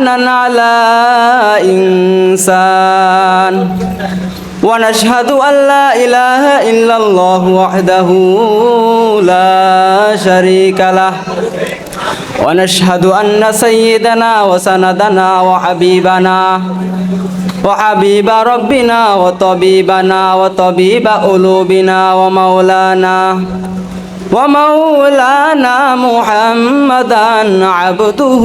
إحسانا على إنسان. ونشهد أن لا إله إلا الله وحده لا شريك له. ونشهد أن سيدنا وسندنا وحبيبنا وحبيب ربنا وطبيبنا وطبيب قلوبنا ومولانا ومولانا محمدا عبده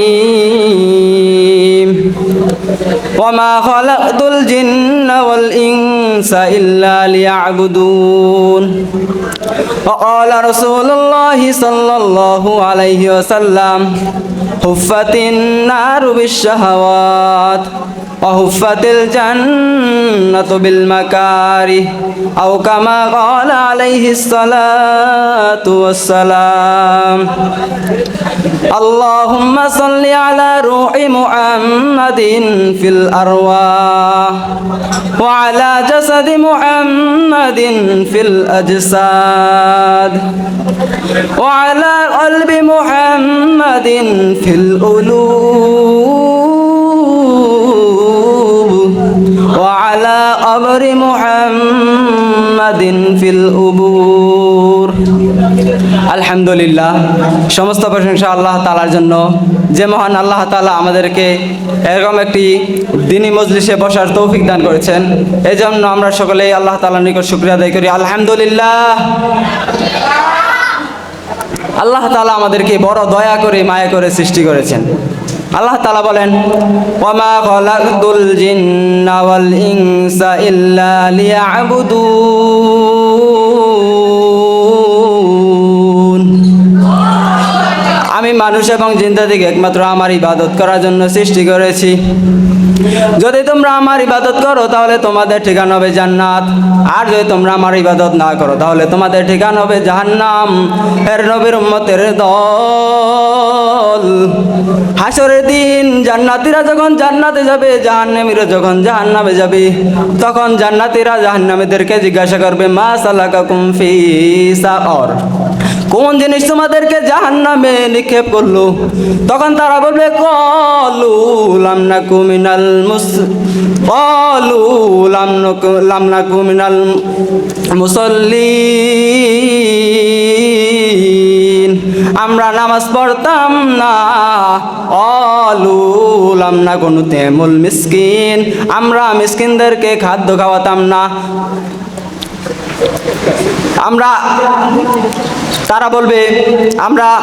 وما خلقت الجن والإنس إلا ليعبدون وقال رسول الله صلى الله عليه وسلم حفت النار بالشهوات وحفت الجنة بالمكاره أو كما قال عليه الصلاة والسلام اللهم صل على روح محمد في الأرواح وعلى جسد محمد في الأجساد وعلى قلب محمد في القلوب وعلى قبر محمد في القبور আলহামদুলিল্লাহ। সমস্ত প্রশংসা আল্লাহ তালার জন্য। যে মহান আল্লাহ তালা আমাদেরকে এরকম একটি দিনী মজলিসে বসার তৌফিক দান করেছেন। এই জন্য আমরা সকলেই আল্লাহ তালার নিকট শুক্রিয়া আদায় করি। আলহামদুলিল্লাহ। আল্লাহ তালা আমাদেরকে বড় দয়া করে, মায়া করে সৃষ্টি করেছেন। আল্লাহ তালা বলেন ওমা খলাকতুল জিন্না ওয়াল ইনসা ইল্লা লিয়াবুদুন আমি মানুষ এবং জিন্দাদিকে একমাত্র আমার ইবাদত করার জন্য সৃষ্টি করেছি। যদি তোমরা আমার ইবাদত করো, তাহলে তোমাদের ঠিকানা হবে জান্নাত। আর যদি তোমরা আমার ইবাদত না করো, তাহলে তোমাদের ঠিকানা হবে জাহান্নাম। এর নবীর উম্মতের দল। হাসরের দিন জান্নাতীরা যখন জান্নাতে যাবে, জাহান্নামীরা যখন জাহান্নামে যাবে, তখন জান্নাতীরা জাহান্নামীদেরকে জিজ্ঞাসা করবে, মা সালাকাকুম ফি সাকর কোন জিনিস তোমাদেরকে জাহান নামে নিক্ষেপ করল? তখন তারা বলবে, কলু লামনা কুমিনাল মুস কলু লামনা কুমিনাল মুসল্লিন আমরা নামাজ পড়তাম না। অলুলাম না কোনো তেমুল মিসকিন। আমরা মিসকিনদেরকে খাদ্য খাওয়াতাম না। আমরা, তারা বলবে, আমরা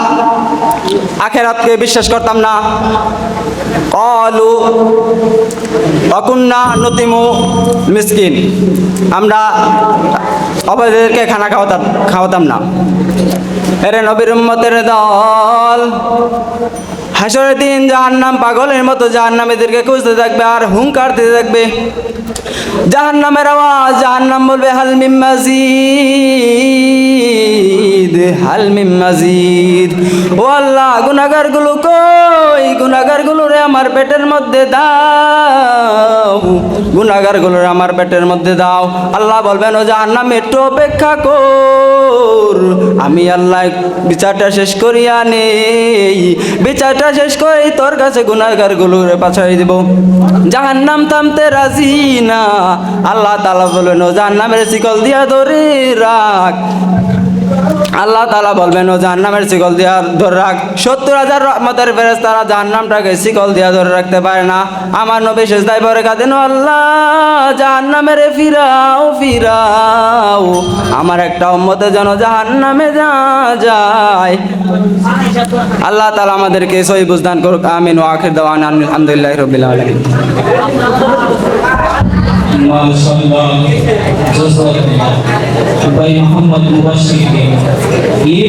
আখেরাতকে বিশ্বাস করতাম না। অলু অকুন্না নতিমু মিসকিন। আমরা অবাধেরকে খানা খাওয়াতাম খাওয়াতাম না। এরে নবীর দল হাসরের দিন জাহান্নাম পাগলের মতো জাহান্নামীদেরকে খুঁজতে থাকবে আর হুঙ্কার দিতে থাকবে। জাহান্নামের আওয়াজ, জাহান্নাম বলবে, হাল মিম মাজিদ, হাল মিম মাজিদ। ও আল্লাহ গুনাগারগুলো কই? গুনাগারগুলো রে আমার পেটের মধ্যে দাও। গুনাগারগুলো রে আমার পেটের মধ্যে দাও। আল্লাহ বলবেন, ও জাহান্নাম, একটু অপেক্ষা কর। আমি আল্লাহ বিচারটা শেষ করিয়া নেই। বিচারটা শেষ করে তোর কাছে গুণাগার গুলোরে পাছাই দিব। জাহান্নাম থামতে রাজি না। আল্লাহ তালা বলবেন ও জাহান্নামের শিকল দিয়া ধরে রাখ। আল্লাহ তালা বলবেন, ও জাহান্নামের শিকল দিয়া ধরে রাখ। সত্তর হাজার রহমতের ফেরেস তারা জাহান্নামটাকে শিকল দিয়া ধরে রাখতে পারে না। আমার নবী শেষ দায় পরে কাঁদেন আল্লাহ, জাহান্নামের ফিরাও ফিরাও। আমার একটা উম্মতে যেন জাহান্নামে যা যায়। আল্লাহ তালা আমাদেরকে সহি বুঝদান করুক, আমিন। ও আখির দেওয়ান আলহামদুলিল্লাহ রবিল আলমিন মাশাআল্লাহ জাযাকাল্লাহ ভাই মোহাম্মদ মুবাশশির এই